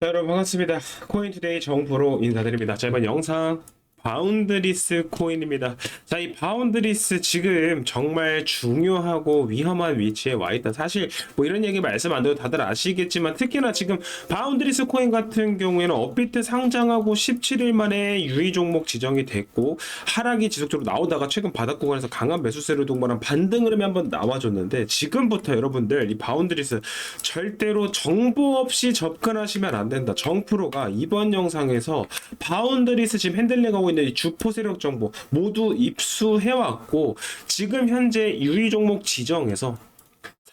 자, 여러분 반갑습니다. 코인투데이 정보로 인사드립니다. 자, 이번 영상 바운드리스 코인입니다. 자, 이 바운드리스 지금 정말 중요하고 위험한 위치에 와 있다. 사실 뭐 이런 얘기 말씀 안 드려도 다들 아시겠지만 특히나 지금 바운드리스 코인 같은 경우에는 업비트 상장하고 17일 만에 유의 종목 지정이 됐고 하락이 지속적으로 나오다가 최근 바닥 구간에서 강한 매수세를 동반한 반등 흐름이 한번 나와줬는데 지금부터 여러분들 이 바운드리스 절대로 정보 없이 접근하시면 안 된다. 정프로가 이번 영상에서 바운드리스 지금 핸들링하고 있는 이 주포 세력 정보 모두 입수해왔고 지금 현재 유의 종목 지정에서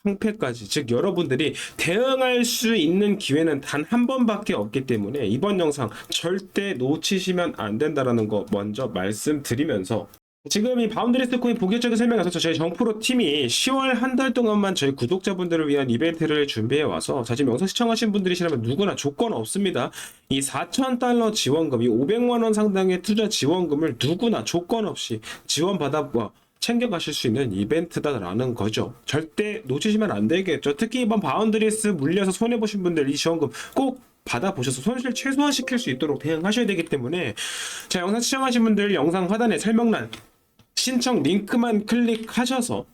상패까지 즉 여러분들이 대응할 수 있는 기회는 단 한 번밖에 없기 때문에 이번 영상 절대 놓치시면 안 된다라는 거 먼저 말씀드리면서 지금 이 바운드리스 코인 본격적인 설명에서 저희 정프로 팀이 10월 한 달 동안만 저희 구독자분들을 위한 이벤트를 준비해 와서 자 지금 영상 시청하신 분들이시라면 누구나 조건 없습니다. 이 4,000달러 지원금, 이 500만 원 상당의 투자 지원금을 누구나 조건 없이 지원받아 뭐 챙겨가실 수 있는 이벤트다라는 거죠. 절대 놓치시면 안 되겠죠. 특히 이번 바운드리스 물려서 손해보신 분들 이 지원금 꼭 받아보셔서 손실 최소화시킬 수 있도록 대응하셔야 되기 때문에 자 영상 시청하신 분들 영상 하단에 설명란 신청 링크만 클릭하셔서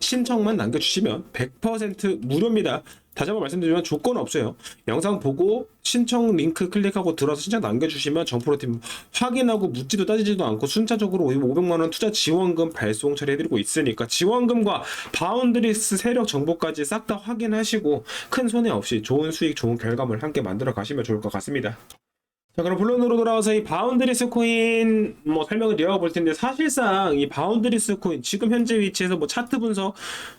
신청만 남겨주시면 100% 무료입니다. 다시 한번 말씀드리면 조건 없어요. 영상 보고 신청 링크 클릭하고 들어서 신청 남겨주시면 정프로팀 확인하고 묻지도 따지지도 않고 순차적으로 500만원 투자 지원금 발송 처리해드리고 있으니까 지원금과 바운드리스 세력 정보까지 싹 다 확인하시고 큰 손해 없이 좋은 수익, 좋은 결과물 함께 만들어 가시면 좋을 것 같습니다. 자 그럼 본론으로 돌아와서 이 바운드리스 코인 뭐 설명을 이어가 볼 텐데 사실상 이 바운드리스 코인 지금 현재 위치에서 뭐 차트 분석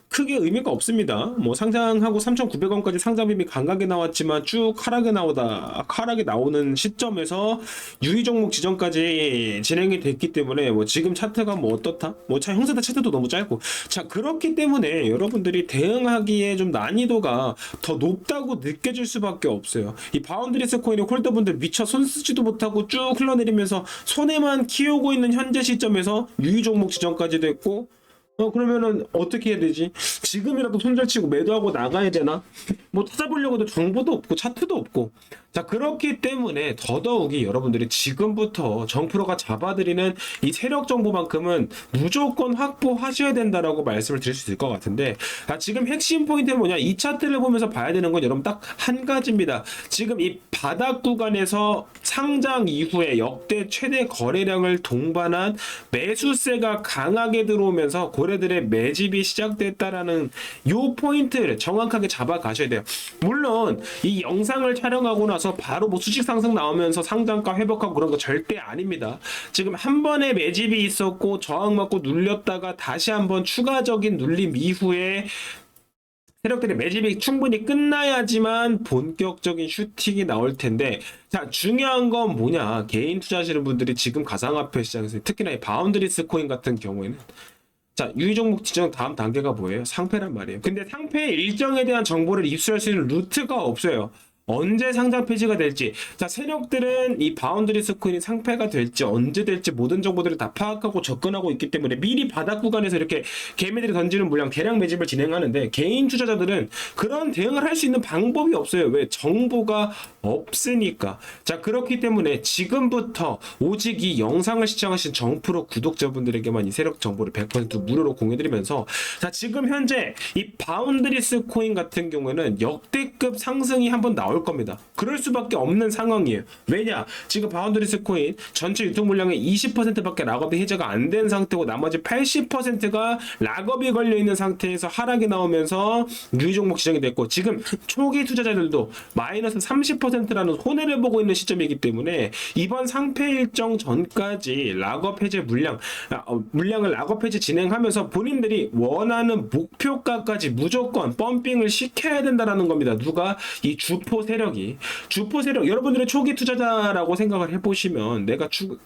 크게 의미가 없습니다. 뭐 상장하고 3,900원까지 상장 비밀 강하게 나왔지만 쭉 하락에 나오다 하락에 나오는 시점에서 유의 종목 지정까지 진행이 됐기 때문에 뭐 지금 차트가 뭐 어떻다? 뭐 차 형사다 차트도 너무 짧고 자 그렇기 때문에 여러분들이 대응하기에 좀 난이도가 더 높다고 느껴질 수밖에 없어요. 이 바운드리스 코인의 홀더분들 미처 손 쓰지도 못하고 쭉 흘러내리면서 손해만 키우고 있는 현재 시점에서 유의 종목 지정까지 됐고 어 그러면은 어떻게 해야 되지? 지금이라도 손절치고 매도하고 나가야 되나? 뭐 찾아보려고 해도 정보도 없고 차트도 없고 자 그렇기 때문에 더더욱이 여러분들이 지금부터 정프로가 잡아드리는 이 세력 정보만큼은 무조건 확보하셔야 된다라고 말씀을 드릴 수 있을 것 같은데 자 지금 핵심 포인트는 뭐냐 이 차트를 보면서 봐야 되는 건 여러분 딱 한 가지입니다 지금 이 바닥 구간에서 상장 이후에 역대 최대 거래량을 동반한 매수세가 강하게 들어오면서 고 래들의 매집이 시작됐다라는 요 포인트를 정확하게 잡아 가셔야 돼요. 물론 이 영상을 촬영하고 나서 바로 뭐 수직 상승 나오면서 상장가 회복하고 그런 거 절대 아닙니다. 지금 한 번의 매집이 있었고 저항 맞고 눌렸다가 다시 한번 추가적인 눌림 이후에 세력들의 매집이 충분히 끝나야지만 본격적인 슈팅이 나올 텐데 자 중요한 건 뭐냐 개인 투자하시는 분들이 지금 가상화폐 시장에서 특히나 이 바운드리스 코인 같은 경우에는 자 유의 종목 지정 다음 단계가 뭐예요? 상패란 말이에요. 근데 상패 일정에 대한 정보를 입수할 수 있는 루트가 없어요. 언제 상장 폐지가 될지. 자 세력들은 이 바운드리스 코인이 상패가 될지 언제 될지 모든 정보들을 다 파악하고 접근하고 있기 때문에 미리 바닥 구간에서 이렇게 개미들이 던지는 물량 대량 매집을 진행하는데 개인 투자자들은 그런 대응을 할 수 있는 방법이 없어요. 왜? 정보가 없으니까 자 그렇기 때문에 지금부터 오직 이 영상을 시청하신 정프로 구독자분들에게만 이 세력 정보를 100% 무료로 공유드리면서 자 지금 현재 이 바운드리스 코인 같은 경우에는 역대급 상승이 한번 나올 겁니다. 그럴 수밖에 없는 상황이에요. 왜냐? 지금 바운드리스 코인 전체 유통 물량의 20%밖에 락업이 해제가 안 된 상태고 나머지 80%가 락업이 걸려 있는 상태에서 하락이 나오면서 유의 종목 지정이 됐고 지금 초기 투자자들도 마이너스 30% 라는 손해를 보고 있는 시점이기 때문에 이번 상패 일정 전까지 락업 해제 물량 아, 어, 물량을 락업 해제 진행하면서 본인들이 원하는 목표가까지 무조건 펌핑을 시켜야 된다라는 겁니다. 누가 이 주포 세력이 주포 세력 여러분들의 초기 투자자라고 생각을 해보시면 내가 추,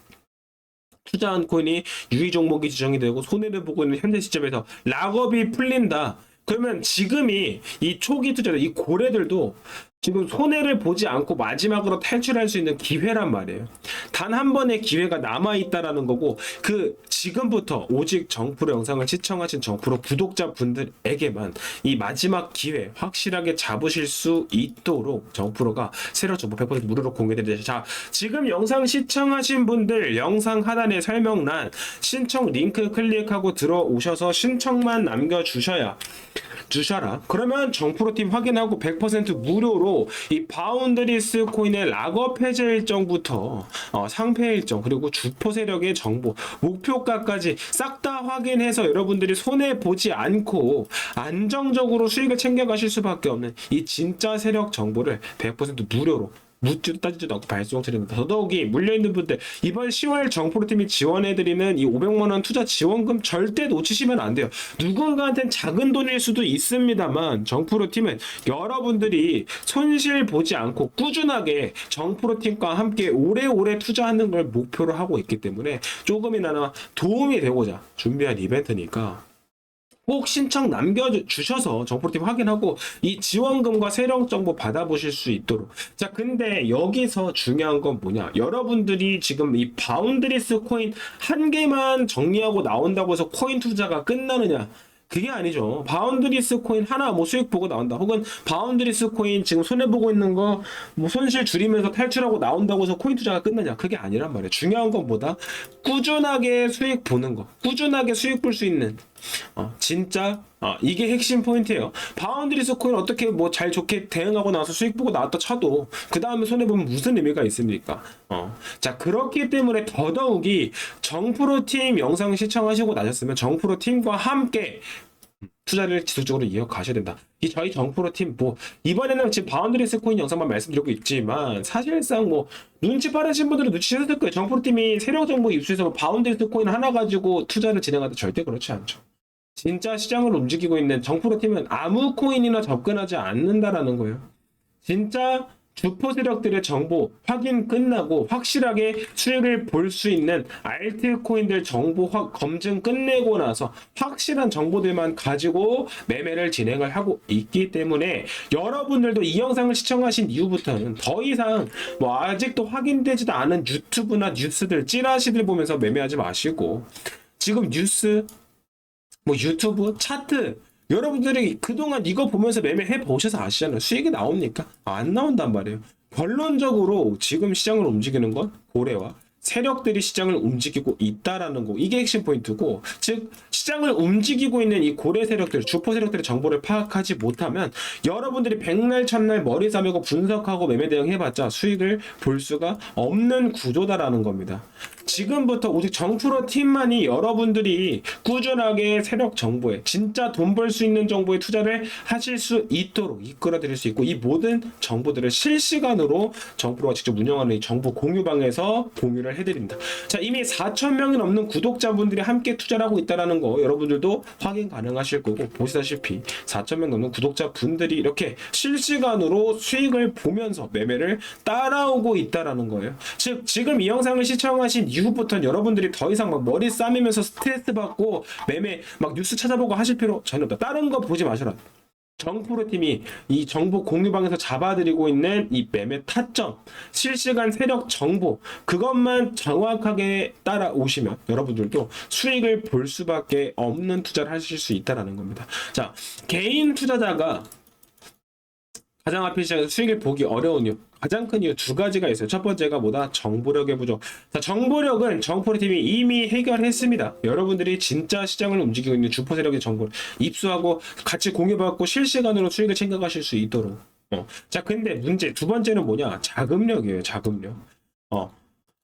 투자한 코인이 유의 종목이 지정이 되고 손해를 보고 있는 현재 시점에서 락업이 풀린다. 그러면 지금이 이 초기 투자자 이 고래들도 지금 손해를 보지 않고 마지막으로 탈출할 수 있는 기회란 말이에요. 단 한 번의 기회가 남아 있다라는 거고 그 지금부터 오직 정프로 영상을 시청하신 정프로 구독자 분들에게만 이 마지막 기회 확실하게 잡으실 수 있도록 정프로가 새로 정보 100% 무료로 공개드립니다. 자, 지금 영상 시청하신 분들 영상 하단의 설명란 신청 링크 클릭하고 들어오셔서 신청만 남겨 주셔야 주셔라. 그러면 정프로 팀 확인하고 100% 무료 로 이 바운드리스 코인의 락업 해제 일정부터 어, 상패 일정 그리고 주포 세력의 정보 목표가까지 싹 다 확인해서 여러분들이 손해 보지 않고 안정적으로 수익을 챙겨가실 수밖에 없는 이 진짜 세력 정보를 100% 무료로 묻지도 따지지도 않고 발송드립니다. 더더욱이 물려있는 분들 이번 10월 정프로팀이 지원해드리는 이 500만원 투자 지원금 절대 놓치시면 안 돼요. 누군가한테는 작은 돈일 수도 있습니다만 정프로팀은 여러분들이 손실 보지 않고 꾸준하게 정프로팀과 함께 오래오래 투자하는 걸 목표로 하고 있기 때문에 조금이나마 도움이 되고자 준비한 이벤트니까 꼭 신청 남겨주셔서 정보팀 확인하고 이 지원금과 세령 정보 받아보실 수 있도록. 자, 근데 여기서 중요한 건 뭐냐? 여러분들이 지금 이 바운드리스 코인 한 개만 정리하고 나온다고 해서 코인 투자가 끝나느냐? 그게 아니죠. 바운드리스 코인 하나 뭐 수익 보고 나온다. 혹은 바운드리스 코인 지금 손해보고 있는 거 뭐 손실 줄이면서 탈출하고 나온다고 해서 코인 투자가 끝나냐. 그게 아니란 말이에요. 중요한 건 뭐다? 꾸준하게 수익 보는 거. 꾸준하게 수익 볼 수 있는 어, 진짜 어, 이게 핵심 포인트예요. 바운드리 스 코인 어떻게 뭐 잘 좋게 대응하고 나서 수익 보고 나왔다 쳐도 그 다음에 손해 보면 무슨 의미가 있습니까? 어. 자 그렇기 때문에 더더욱이 정프로 팀 영상 시청하시고 나셨으면 정프로 팀과 함께 투자를 지속적으로 이어가셔야 된다. 이 저희 정프로 팀 뭐 이번에는 지금 바운드리 스 코인 영상만 말씀드리고 있지만 사실상 뭐 눈치 빠르신 분들은 눈치채셨을 거예요. 정프로 팀이 세력 정보 입수해서 뭐 바운드리 스 코인 하나 가지고 투자를 진행하다 절대 그렇지 않죠. 진짜 시장을 움직이고 있는 정프로 팀은 아무 코인이나 접근하지 않는다라는 거예요. 진짜 주포 세력들의 정보 확인 끝나고 확실하게 수익을 볼 수 있는 알트코인들 정보 확 검증 끝내고 나서 확실한 정보들만 가지고 매매를 진행을 하고 있기 때문에 여러분들도 이 영상을 시청하신 이후부터는 더 이상 뭐 아직도 확인되지도 않은 유튜브나 뉴스들 찌라시들 보면서 매매하지 마시고 지금 뉴스 뭐 유튜브 차트 여러분들이 그동안 이거 보면서 매매해 보셔서 아시잖아요. 수익이 나옵니까? 안 나온단 말이에요. 결론적으로 지금 시장을 움직이는 건 고래와 세력들이 시장을 움직이고 있다라는 거 이게 핵심 포인트고 즉 시장을 움직이고 있는 이 고래 세력들 주포 세력들의 정보를 파악하지 못하면 여러분들이 백날 첫날 머리 싸매고 분석하고 매매 대응해봤자 수익을 볼 수가 없는 구조다라는 겁니다. 지금부터 오직 정프로 팀만이 여러분들이 꾸준하게 세력 정보에 진짜 돈 벌 수 있는 정보에 투자를 하실 수 있도록 이끌어 드릴 수 있고 이 모든 정보들을 실시간으로 정프로가 직접 운영하는 이 정보 공유방에서 공유를 해드립니다. 자 이미 4천 명이 넘는 구독자분들이 함께 투자를 하고 있다는 거 여러분들도 확인 가능하실 거고 보시다시피 4천 명 넘는 구독자분들이 이렇게 실시간으로 수익을 보면서 매매를 따라오고 있다라는 거예요. 즉 지금 이 영상을 시청하신 이후부터는 여러분들이 더 이상 막 머리 싸매면서 스트레스 받고 매매 막 뉴스 찾아보고 하실 필요 전혀 없다. 다른 거 보지 마셔라. 정프로 팀이 이 정보 공유방에서 잡아드리고 있는 이 매매 타점, 실시간 세력 정보, 그것만 정확하게 따라오시면 여러분들도 수익을 볼 수밖에 없는 투자를 하실 수 있다라는 겁니다. 자, 개인 투자자가 가장 앞에 시장에서 수익을 보기 어려운 이유 가장 큰 이유 두 가지가 있어요. 첫 번째가 뭐다? 정보력의 부족. 자, 정보력은 정포리팀이 이미 해결했습니다. 여러분들이 진짜 시장을 움직이고 있는 주포 세력의 정보를 입수하고 같이 공유받고 실시간으로 수익을 챙겨가실 수 있도록. 어. 자, 근데 문제 두 번째는 뭐냐? 자금력이에요. 자금력. 어.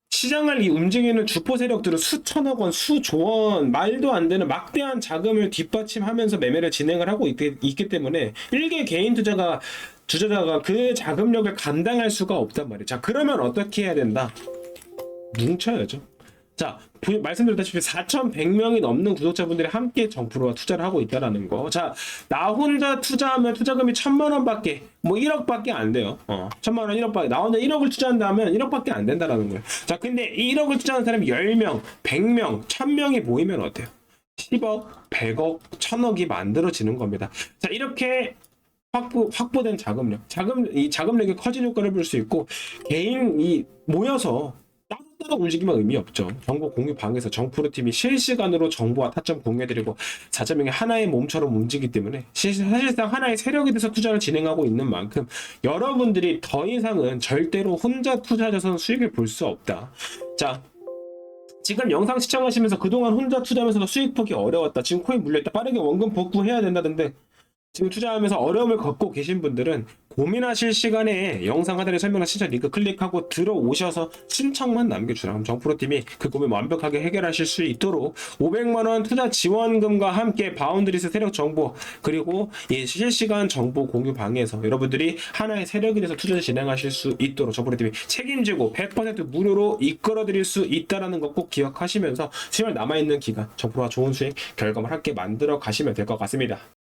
시장을 이 움직이는 주포 세력들은 수천억 원, 수조원, 말도 안 되는 막대한 자금을 뒷받침하면서 매매를 진행을 하고 있기, 있기 때문에 일개 개인 투자가 투자자가 그 자금력을 감당할 수가 없단 말이에요. 자, 그러면 어떻게 해야 된다? 뭉쳐야죠. 자, 부- 말씀드렸다시피 4,100명이 넘는 구독자분들이 함께 정프로와 투자를 하고 있다라는 거. 자, 나 혼자 투자하면 투자금이 천만 원밖에, 뭐 1억밖에 안 돼요. 어, 천만 원, 1억밖에. 나 혼자 1억을 투자한다면 1억밖에 안 된다라는 거예요. 자, 근데 1억을 투자하는 사람이 10명, 100명, 1000명이 모이면 어때요? 10억, 100억, 1000억이 만들어지는 겁니다. 자, 이렇게 확보, 확보된 자금력, 자금, 이 자금력의 커진 효과를 볼 수 있고, 개인 이 모여서 따로 따로 움직이면 의미 없죠. 정보 공유 방에서 정프로 팀이 실시간으로 정보와 타점 공유해드리고 4.0의 하나의 몸처럼 움직이기 때문에 실- 사실상 하나의 세력이 돼서 투자를 진행하고 있는 만큼 여러분들이 더 이상은 절대로 혼자 투자해서는 수익을 볼 수 없다. 자, 지금 영상 시청하시면서 그동안 혼자 투자하면서도 수익 보기 어려웠다. 지금 코인 물려있다. 빠르게 원금 복구해야 된다던데 지금 투자하면서 어려움을 겪고 계신 분들은 고민하실 시간에 영상 하단에 설명란 신청 링크 클릭하고 들어오셔서 신청만 남겨주라. 정프로팀이 그 고민 완벽하게 해결하실 수 있도록 500만원 투자 지원금과 함께 바운드리스 세력 정보 그리고 이 실시간 정보 공유 방에서 여러분들이 하나의 세력이 돼서 투자를 진행하실 수 있도록 정프로팀이 책임지고 100% 무료로 이끌어드릴 수 있다라는 거꼭 기억하시면서 10월 남아있는 기간 정프로와 좋은 수익 결과물 함께 만들어 가시면 될 것 같습니다.